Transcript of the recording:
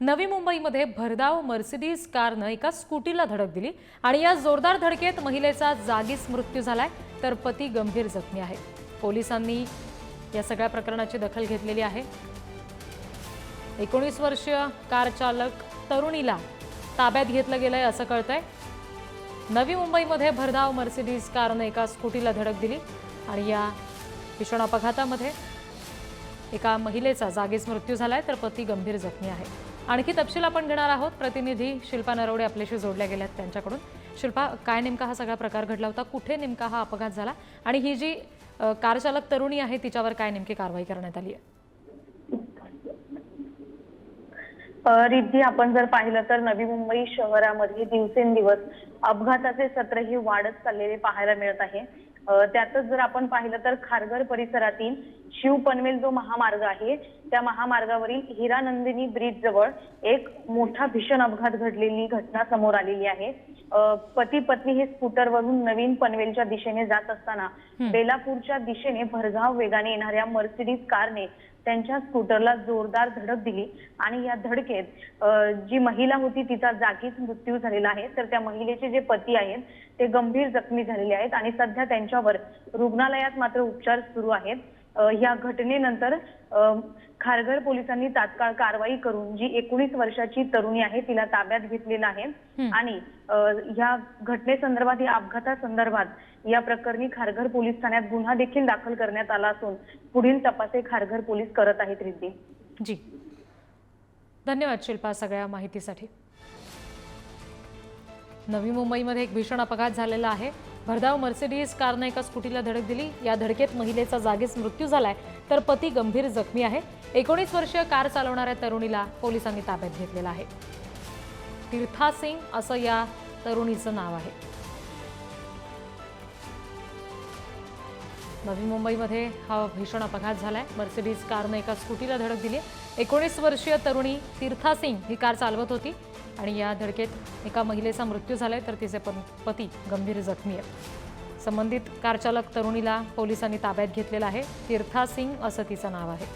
नवी मुंबईमध्ये भरधाव मर्सिडीज कारनं एका स्कूटीला धडक दिली आणि या जोरदार धडकेत महिलेचा जागीच मृत्यू झालाय तर पती गंभीर जखमी आहे. पोलिसांनी या सगळ्या प्रकरणाची दखल घेतलेली आहे. एकोणीस वर्षीय कार चालक तरुणीला ताब्यात घेतलं गेलंय असं कळतंय. नवी मुंबईमध्ये भरधाव मर्सिडीज कारनं एका स्कूटीला धडक दिली आणि या भीषण अपघातामध्ये एका महिलेचा जागीच मृत्यू झालाय तर पती गंभीर जखमी आहे. आणखी तपशील आपण घेणार आहोत. प्रतिनिधी शिल्पा नरवडे आपल्याशी जोडल्या गेल्यात त्यांच्याकडून. शिल्पा काय नेमका हा सगळा प्रकार घडला होता? कुठे नेमका हा अपघात झाला? आणि ही जी कारचालक तरुणी आहे तिच्यावर काय नेमकी कारवाई करण्यात आली आहे? रिद्धी आपण जर पाहिलं तर नवी मुंबई शहरामध्ये दिवसेंदिवस अपघाताचे सत्र ही वाढत चाललेले पाहायला मिळत आहे. त्यातच जर आपण पाहिलं तर खारघर परिसरातील शिव पनवेल जो महामार्ग आहे त्या महामार्गावरील हिरानंदिनी ब्रिज जवळ एक मोठा भीषण अपघात घडलेली घटना समोर आलेली आहे. पती पत्नी हे स्कूटरवरून नवीन पनवेलच्या दिशेने जात असताना बेलापूरच्या दिशेने भरधाव वेगाने येणाऱ्या मर्सिडीज कारने त्यांच्या स्कूटरला जोरदार धडक दिली. आणि या धडकेत जी महिला होती तिचा जागीच मृत्यू झालेला आहे. तर त्या महिलेचे जे पती आहेत ते गंभीर जखमी झालेले आहेत. आणि सध्या त्यांच्यावर रुग्णालयात मात्र उपचार सुरू आहेत. या घटनेनंतर खारघर पोलिसांनी तात्काळ कारवाई करून जी एकोणीस वर्षाची तरुणी आहे तिला ताब्यात घेतलेलं आहे. आणि या घटनेसंदर्भात या अपघातासंदर्भात या प्रकरणी खारघर पोलीस ठाण्यात गुन्हा देखील दाखल करण्यात आला असून पुढील तपास हे खारघर पोलीस करत आहेत रिद्धी. जी. धन्यवाद शिल्पा सगळ्या माहितीसाठी. नवी मुंबईमध्ये एक भीषण अपघात झालेला आहे. भरधाव मर्सिडीज कारनं एका स्कूटीला धडक दिली. या धडकेत महिलेचा जागीच मृत्यू झालाय. तर पती गंभीर जखमी आहे. एकोणीस वर्षीय कार चालवणाऱ्या तरुणीला पोलिसांनी ताब्यात घेतलेला आहे. तीर्था सिंग असं या तरुणीचं नाव आहे. नवी मुंबईमध्ये हा भीषण अपघात झालाय. मर्सिडीज कारनं एका स्कूटीला धडक दिली. एकोणीस वर्षीय तरुणी तीर्था सिंग ही कार चालवत होती. आणि या धडकेत एका महिलेचा मृत्यू झाला आहे तर तिचे पती गंभीर जखमी आहे संबंधित कारचालक तरुणीला पोलिसांनी ताब्यात घेतलेला आहे. तीर्था सिंग असं तिचं नाव आहे.